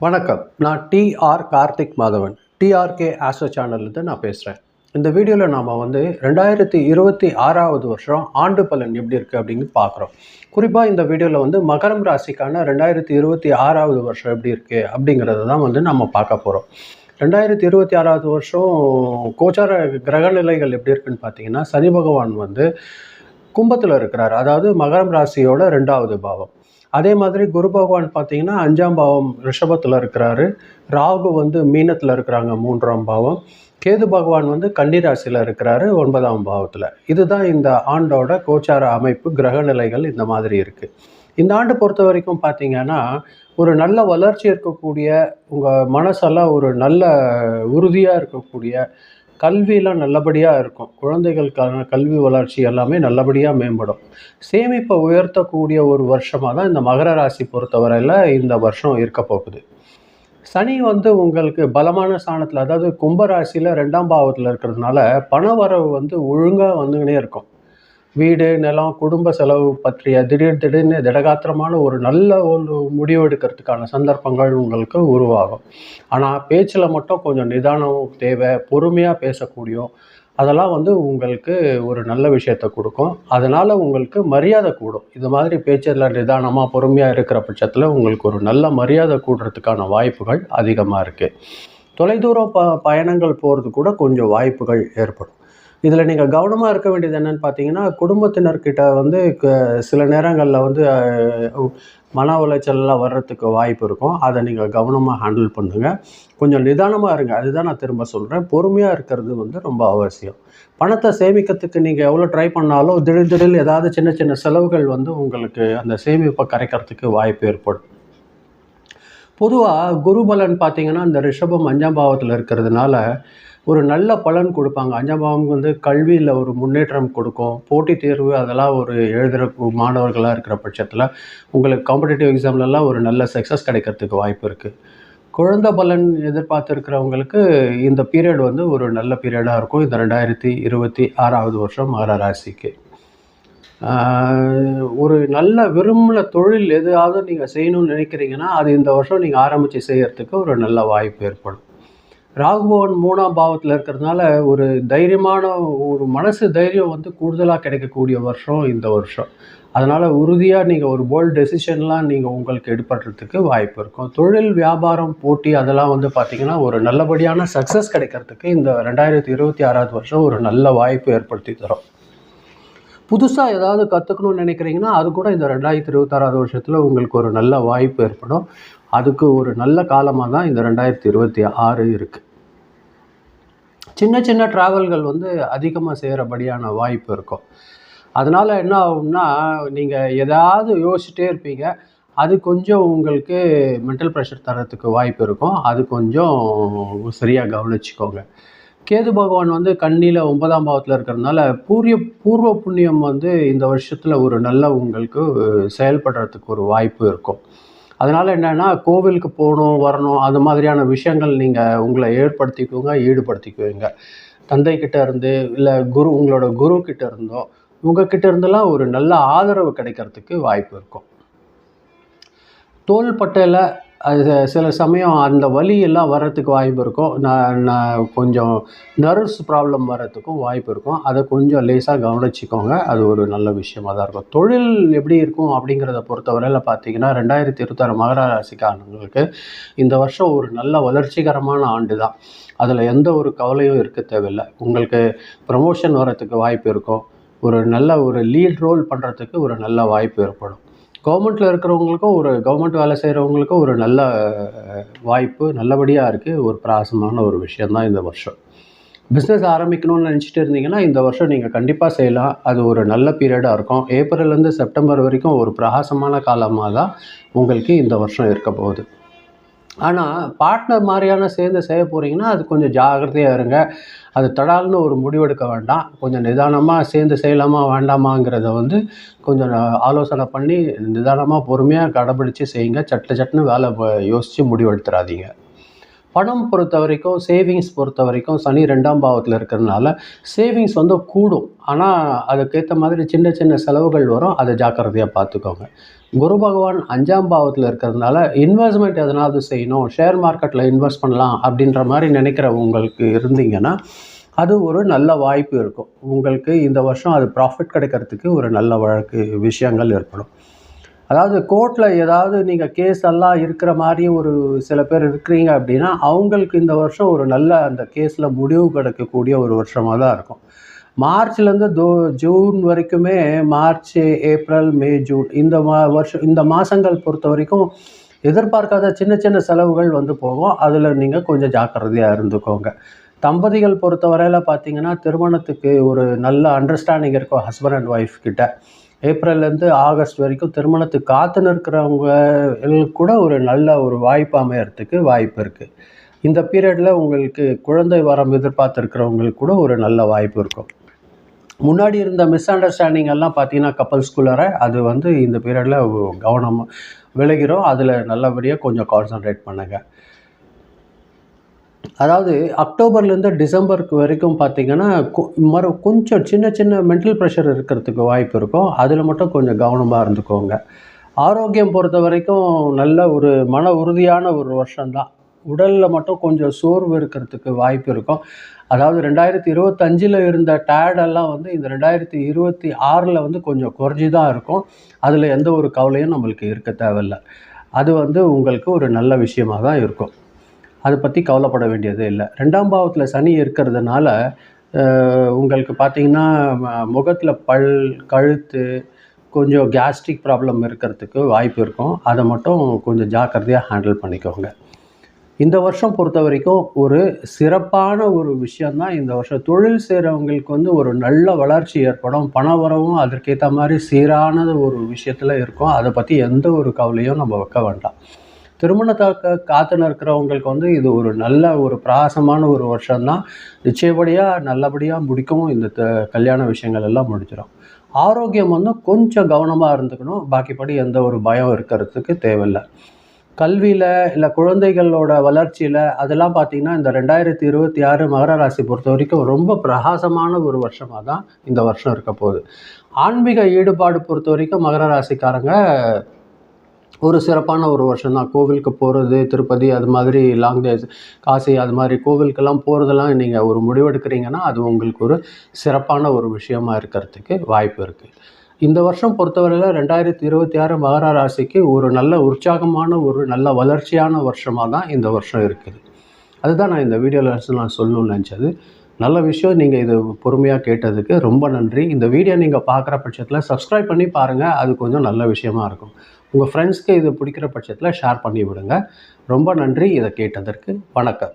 வணக்கம். நான் TR Karthik Madhavan. TRK astro சேனல்லேருந்து நான் பேசுகிறேன் இந்த வீடியோவில் நாம் வந்து ரெண்டாயிரத்தி இருபத்தி ஆறாவது வருஷம் ஆண்டு பலன் எப்படி இருக்குது அப்படின்னு பார்க்குறோம். குறிப்பாக இந்த வீடியோவில் வந்து மகரம் ராசிக்கான ரெண்டாயிரத்தி இருபத்தி ஆறாவது வருஷம் எப்படி இருக்குது அப்படிங்கிறத தான் வந்து நம்ம பார்க்க போகிறோம் ரெண்டாயிரத்தி இருபத்தி ஆறாவது வருஷம் கோச்சார கிரகநிலைகள் எப்படி இருக்குன்னு பார்த்தீங்கன்னா சனி பகவான் வந்து கும்பத்தில் இருக்கிறார். அதாவது மகரம் ராசியோட ரெண்டாவது பாவம். அதே மாதிரி குரு பகவான் பார்த்தீங்கன்னா அஞ்சாம் பாவம் ரிஷபத்தில் இருக்கிறாரு. ராகு வந்து மீனத்தில் இருக்கிறாங்க மூன்றாம் பாவம். கேது பகவான் வந்து கன்னிராசியில் இருக்கிறாரு ஒன்பதாம் பாவத்தில். இதுதான் இந்த ஆண்டோட கோச்சார அமைப்பு கிரக நிலைகள் இந்த மாதிரி இருக்குது இந்த ஆண்டு பொறுத்த வரைக்கும் பார்த்தீங்கன்னா ஒரு நல்ல வளர்ச்சி இருக்கக்கூடிய உங்கள் மனசெல்லாம் ஒரு நல்ல உறுதியாக இருக்கக்கூடிய கல்வியெலாம் நல்லபடியாக இருக்கும். குழந்தைகளுக்கான கல்வி வளர்ச்சி எல்லாமே நல்லபடியாக மேம்படும். சேமிப்பை உயர்த்தக்கூடிய ஒரு வருஷமாக தான் இந்த மகர ராசி பொறுத்தவரையில் இந்த வருஷம் இருக்க போகுது. சனி வந்து உங்களுக்கு பலமான ஸ்தானத்தில் அதாவது கும்பராசியில் ரெண்டாம் பாவத்தில் இருக்கிறதுனால பண வரவு வந்து ஒழுங்காக வந்துக்கினே இருக்கும். வீடு நிலம் குடும்ப செலவு பற்றிய திடீர் திடீர்னு திடகாத்திரமான ஒரு நல்ல ஒரு முடிவு எடுக்கிறதுக்கான சந்தர்ப்பங்கள் உங்களுக்கு உருவாகும். ஆனால் பேச்சில் மட்டும் கொஞ்சம் நிதானம் தேவை பொறுமையாக பேசக்கூடியும் அதெல்லாம் வந்து உங்களுக்கு ஒரு நல்ல விஷயத்தை கொடுக்கும். அதனால் உங்களுக்கு மரியாதை கூடும். இது மாதிரி பேச்சில் நிதானமாக பொறுமையாக இருக்கிற பட்சத்தில் உங்களுக்கு ஒரு நல்ல மரியாதை கூடுறதுக்கான வாய்ப்புகள் அதிகமாக இருக்குது தொலைதூர ப பயணங்கள் போகிறது கூட கொஞ்சம் வாய்ப்புகள் ஏற்படும். இதில் நீங்கள் கவனமாக இருக்க வேண்டியது என்னென்னு பார்த்தீங்கன்னா குடும்பத்தினர்கிட்ட வந்து க- சில நேரங்களில் வந்து மன உளைச்சல்லாம் வர்றதுக்கு வாய்ப்பு இருக்கும். அதை நீங்கள் கவனமாக ஹேண்டில் பண்ணுங்கள் கொஞ்சம் நிதானமாக இருங்க. அதுதான் நான் திரும்ப சொல்கிறேன். பொறுமையாக இருக்கிறது வந்து ரொம்ப அவசியம். பணத்தை சேமிக்கிறதுக்கு நீங்கள் எவ்வளோ ட்ரை பண்ணாலும் திடீர் திடீர் ஏதாவது சின்ன சின்ன செலவுகள் வந்து உங்களுக்கு அந்த சேமிப்பை கரைக்கிறதுக்கு வாய்ப்பு ஏற்படும். பொதுவாக குருபலன் பார்த்தீங்கன்னா இந்த ரிஷபம் அஞ்சாம் பாவத்தில் இருக்கிறதுனால ஒரு நல்ல பலன் கொடுப்பாங்க. அஞ்சாம் பாவம் வந்து கல்வியில் ஒரு முன்னேற்றம் கொடுக்கும். போட்டித் தேர்வு அதெல்லாம் ஒரு எழுதுகிற மாணவர்களாக இருக்கிற பட்சத்தில் உங்களுக்கு காம்படிட்டிவ் எக்ஸாம்லலாம் ஒரு நல்ல சக்ஸஸ் கிடைக்கிறதுக்கு வாய்ப்பு இருக்குது குழந்தை பலன் எதிர்பார்த்துருக்கிறவங்களுக்கு இந்த பீரியட் வந்து ஒரு நல்ல பீரியடாக இருக்கும். இந்த ரெண்டாயிரத்தி இருபத்தி ஆறாவது வருஷம் மகர ராசிக்கு. ஒரு நல்ல விரும்பல தொழில் எதாவது நீங்கள் செய்யணும்னு நினைக்கிறீங்கன்னா அது இந்த வருஷம் நீங்கள் ஆரம்பித்து செய்கிறதுக்கு ஒரு நல்ல வாய்ப்பு ஏற்படும். ராகுபவன் மூணாம் பாவத்தில் இருக்கிறதுனால ஒரு தைரியமான ஒரு மனசு தைரியம் வந்து கூடுதலாக கிடைக்கக்கூடிய வருஷம் இந்த வருஷம். அதனால் உறுதியாக நீங்கள் ஒரு போல்ட் டெசிஷன்லாம் நீங்கள் உங்களுக்கு எடுப்படுறதுக்கு வாய்ப்பு இருக்கும். தொழில் வியாபாரம் போட்டி அதெல்லாம் வந்து பார்த்திங்கன்னா ஒரு நல்லபடியான சக்ஸஸ் கிடைக்கிறதுக்கு இந்த ரெண்டாயிரத்தி இருபத்தி ஆறாவது வருஷம் ஒரு நல்ல வாய்ப்பு ஏற்படுத்தி தரும். புதுசாக ஏதாவது கற்றுக்கணும்னு நினைக்கிறீங்கன்னா அது கூட இந்த ரெண்டாயிரத்தி இருபத்தாறாவது வருஷத்தில் உங்களுக்கு ஒரு நல்ல வாய்ப்பு ஏற்படும். அதுக்கு ஒரு நல்ல காலமாக தான் இந்த ரெண்டாயிரத்தி இருபத்தி ஆறு இருக்குது சின்ன சின்ன ட்ராவல்கள் வந்து அதிகமாக செய்கிறபடியான வாய்ப்பு இருக்கும். அதனால் என்ன ஆகும்னா நீங்கள் எதாவது யோசிச்சுட்டே இருப்பீங்க. அது கொஞ்சம் உங்களுக்கு மென்டல் ப்ரெஷர் தரத்துக்கு வாய்ப்பு இருக்கும். அது கொஞ்சம் சரியாக கவனிச்சுக்கோங்க. கேது பகவான் வந்து கண்ணியில் ஒன்பதாம் பாவத்தில் இருக்கிறதுனால பூரிய பூர்வ புண்ணியம் வந்து இந்த வருஷத்தில் ஒரு நல்ல உங்களுக்கு செயல்படுறதுக்கு ஒரு வாய்ப்பு இருக்கும். அதனால் என்னென்னா கோவிலுக்கு போகணும் வரணும் அது மாதிரியான விஷயங்கள் நீங்கள் உங்களை ஏற்படுத்திக்கோங்க ஈடுபடுத்திக்குவீங்க தந்தைக்கிட்ட இருந்து இல்லை குரு உங்களோட குரு கிட்ட இருந்தோ உங்ககிட்ட இருந்தெல்லாம் ஒரு நல்ல ஆதரவு கிடைக்கிறதுக்கு வாய்ப்பு இருக்கும். தோள்பட்டையில் அது சில சமயம் அந்த வலி எல்லாம் வர்றதுக்கு வாய்ப்பு இருக்கும். நான் நான் கொஞ்சம் நர்வ்ஸ் ப்ராப்ளம் வர்றதுக்கும் வாய்ப்பு இருக்கும். அதை கொஞ்சம் லேசாக கவனிச்சிக்கோங்க. அது ஒரு நல்ல விஷயமாக தான் இருக்கும். தொழில் எப்படி இருக்கும் அப்படிங்கிறத பொறுத்தவரையில் பார்த்தீங்கன்னா ரெண்டாயிரத்தி இருபத்தாறு மகர ராசிக்காரங்களுக்கு இந்த வருஷம் ஒரு நல்ல வளர்ச்சிகரமான ஆண்டு தான். அதில் எந்த ஒரு கவலையும் இருக்க தேவையில்லை. உங்களுக்கு ப்ரமோஷன் வர்றதுக்கு வாய்ப்பு இருக்கும். ஒரு நல்ல ஒரு லீட் ரோல் பண்ணுறதுக்கு ஒரு நல்ல வாய்ப்பு ஏற்படும். கவர்மெண்ட்டில் இருக்கிறவங்களுக்கும் ஒரு கவர்மெண்ட் வேலை செய்கிறவங்களுக்கும் ஒரு நல்ல வாய்ப்பு நல்லபடியாக இருக்குது ஒரு பிராசமான ஒரு விஷயந்தான் இந்த வருஷம். பிஸ்னஸ் ஆரம்பிக்கணும்னு நினச்சிட்டு இருந்தீங்கன்னா இந்த வருஷம் நீங்கள் கண்டிப்பாக செய்யலாம். அது ஒரு நல்ல பீரியடாக இருக்கும். ஏப்ரல்லேருந்து செப்டம்பர் வரைக்கும் ஒரு பிரகாசமான காலமாக தான் உங்களுக்கு இந்த வருஷம் இருக்க போகுது. ஆனால் பார்ட்னர் மாதிரியான சேர்ந்து செய்ய போகிறீங்கன்னா அது கொஞ்சம் ஜாகிரதையாக இருங்க. அது தடால்னு ஒரு முடிவெடுக்க வேண்டாம். கொஞ்சம் நிதானமாக சேர்ந்து செய்யலாமா வேண்டாமாங்கிறத வந்து கொஞ்சம் ஆலோசனை பண்ணி நிதானமாக பொறுமையாக கடைபிடிச்சு செய்யுங்க. சட்டு சட்டுன்னு வேலை யோசித்து முடிவெடுத்துடாதீங்க பணம் பொறுத்த வரைக்கும் சேவிங்ஸ் பொறுத்த வரைக்கும் சனி ரெண்டாம் பாவத்தில் இருக்கிறதுனால சேவிங்ஸ் வந்து கூடும். ஆனால் அதுக்கேற்ற மாதிரி சின்ன சின்ன செலவுகள் வரும். அதை ஜாக்கிரதையாக பார்த்துக்கோங்க. குரு பகவான் அஞ்சாம் பாவத்தில் இருக்கிறதுனால இன்வெஸ்ட்மெண்ட் எதனாவது செய்யணும் ஷேர் மார்க்கெட்டில் இன்வெஸ்ட் பண்ணலாம் அப்படின்ற மாதிரி நினைக்கிற உங்களுக்கு இருந்தீங்கன்னா அது ஒரு நல்ல வாய்ப்பு இருக்கும். உங்களுக்கு இந்த வருஷம் அது ப்ராஃபிட் கிடைக்கிறதுக்கு ஒரு நல்ல வழக்கு விஷயங்கள் ஏற்படும். அதாவது கோர்ட்டில் ஏதாவது நீங்கள் கேஸ் எல்லாம் இருக்கிற மாதிரி ஒரு சில பேர் இருக்கிறீங்க அப்படின்னா அவங்களுக்கு இந்த வருஷம் ஒரு நல்ல அந்த கேஸில் முடிவு கிடைக்கக்கூடிய ஒரு வருஷமாக தான் இருக்கும். மார்ச்லேருந்து தோ ஜூன் வரைக்குமே மார்ச் ஏப்ரல் மே ஜூன் இந்த மா வருஷம் இந்த மாதங்கள் பொறுத்த வரைக்கும் எதிர்பார்க்காத சின்ன சின்ன செலவுகள் வந்து போகும். அதில் நீங்கள் கொஞ்சம் ஜாக்கிரதையாக இருந்துக்கோங்க. தம்பதிகள் பொறுத்தவரையில் பார்த்தீங்கன்னா திருமணத்துக்கு ஒரு நல்ல அண்டர்ஸ்டாண்டிங் இருக்கும் ஹஸ்பண்ட் அண்ட் ஒய்ஃப் கிட்ட. ஏப்ரல்லேருந்து ஆகஸ்ட் வரைக்கும் திருமணத்துக்கு காத்து நிற்கிறவங்க கூட ஒரு நல்ல ஒரு வாய்ப்பு அமையறதுக்கு வாய்ப்பு இருக்குது இந்த பீரியடில் உங்களுக்கு குழந்தை வரம் எதிர்பார்த்துருக்கிறவங்களுக்கு கூட ஒரு நல்ல வாய்ப்பு இருக்கும். முன்னாடி இருந்த மிஸ் அண்டர்ஸ்டாண்டிங் எல்லாம் பார்த்தீங்கன்னா கப்பல்ஸ்குள்ளார அது வந்து இந்த பீரியடில் கவனமாக விளைகிறோம் அதில் நல்லபடியாக கொஞ்சம் கான்சன்ட்ரேட் பண்ணுங்கள் அதாவது அக்டோபர்லேருந்து டிசம்பருக்கு வரைக்கும் பார்த்தீங்கன்னா கொ மறு கொஞ்சம் சின்ன சின்ன மென்டல் ப்ரெஷர் இருக்கிறதுக்கு வாய்ப்பு இருக்கும். அதில் மட்டும் கொஞ்சம் கவனமாக இருந்துக்கோங்க. ஆரோக்கியம் பொறுத்த வரைக்கும் நல்ல ஒரு மன உறுதியான ஒரு வருஷம்தான். உடலில் மட்டும் கொஞ்சம் சோர்வு இருக்கிறதுக்கு வாய்ப்பு இருக்கும். அதாவது ரெண்டாயிரத்தி இருபத்தஞ்சில் இருந்த டேடெல்லாம் வந்து இந்த ரெண்டாயிரத்தி இருபத்தி ஆறில் வந்து கொஞ்சம் குறைஞ்சி தான் இருக்கும். அதில் எந்த ஒரு கவலையும் நம்மளுக்கு இருக்க தேவையில்லை. அது வந்து உங்களுக்கு ஒரு நல்ல விஷயமாக தான் இருக்கும். அதை பற்றி கவலைப்பட வேண்டியதே இல்லை. ரெண்டாம் பாவத்தில் சனி இருக்கிறதுனால உங்களுக்கு பார்த்தீங்கன்னா முகத்தில் பல் கழுத்து கொஞ்சம் கேஸ்ட்ரிக் ப்ராப்ளம் இருக்கிறதுக்கு வாய்ப்பு இருக்கும். அதை மட்டும் கொஞ்சம் ஜாக்கிரதையாக ஹேண்டில் பண்ணிக்கோங்க. இந்த வருஷம் பொறுத்த வரைக்கும் ஒரு சிறப்பான ஒரு விஷயந்தான் இந்த வருஷம் தொழில் செய்கிறவங்களுக்கு வந்து ஒரு நல்ல வளர்ச்சி ஏற்படும். பண வரவும் அதற்கேற்ற மாதிரி சீரான ஒரு விஷயத்தில் இருக்கும். அதை பற்றி எந்த ஒரு கவலையும் நம்ம வைக்க வேண்டாம். திருமணத்தாக்க காத்துன்னு இருக்கிறவங்களுக்கு வந்து இது ஒரு நல்ல ஒரு பிரகாசமான ஒரு வருஷம்தான். நிச்சயப்படியாக நல்லபடியாக முடிக்கவும் இந்த த- கல்யாண விஷயங்கள் எல்லாம் முடிச்சிடும் ஆரோக்கியம் வந்து கொஞ்சம் கவனமாக இருந்துக்கணும். பாக்கிப்படி எந்த ஒரு பயம் இருக்கிறதுக்கு தேவையில்லை. கல்வியில் இல்லை குழந்தைகளோட வளர்ச்சியில் அதெல்லாம் பார்த்தீங்கன்னா இந்த ரெண்டாயிரத்தி இருபத்தி ஆறு மகர ராசி பொறுத்த வரைக்கும் ரொம்ப பிரகாசமான ஒரு வருஷமாக தான் இந்த வருஷம் இருக்க போகுது. ஆன்மீக ஈடுபாடு பொறுத்த வரைக்கும் மகர ராசிக்காரங்க ஒரு சிறப்பான ஒரு வருஷம் தான். கோவிலுக்கு போகிறது திருப்பதி அது மாதிரி லாங் டேஸ் காசி அது மாதிரி கோவிலுக்கெல்லாம் போகிறதெல்லாம் நீங்கள் ஒரு முடிவெடுக்கிறீங்கன்னா அது உங்களுக்கு ஒரு சிறப்பான ஒரு விஷயமா இருக்கிறதுக்கு வாய்ப்பு இருக்குது இந்த வருஷம் பொறுத்தவரையில் ரெண்டாயிரத்தி இருபத்தி ஆறு மகர ராசிக்கு ஒரு நல்ல உற்சாகமான ஒரு நல்ல வளர்ச்சியான வருஷமாக தான் இந்த வருஷம் இருக்குது. அதுதான் நான் இந்த வீடியோவில் நான் சொல்லணும்னு நினச்சது. நல்ல விஷயம் நீங்கள் இது பொறுமையாக கேட்டதுக்கு ரொம்ப நன்றி. இந்த வீடியோ நீங்கள் பார்க்குற பட்சத்தில் சப்ஸ்கிரைப் பண்ணி பாருங்கள் அது கொஞ்சம் நல்ல விஷயமா இருக்கும். உங்கள் ஃப்ரெண்ட்ஸ்க்கு இது பிடிக்கிற பட்சத்தில் ஷேர் பண்ணி விடுங்க ரொம்ப நன்றி. இதை கேட்டதற்கு வணக்கம்.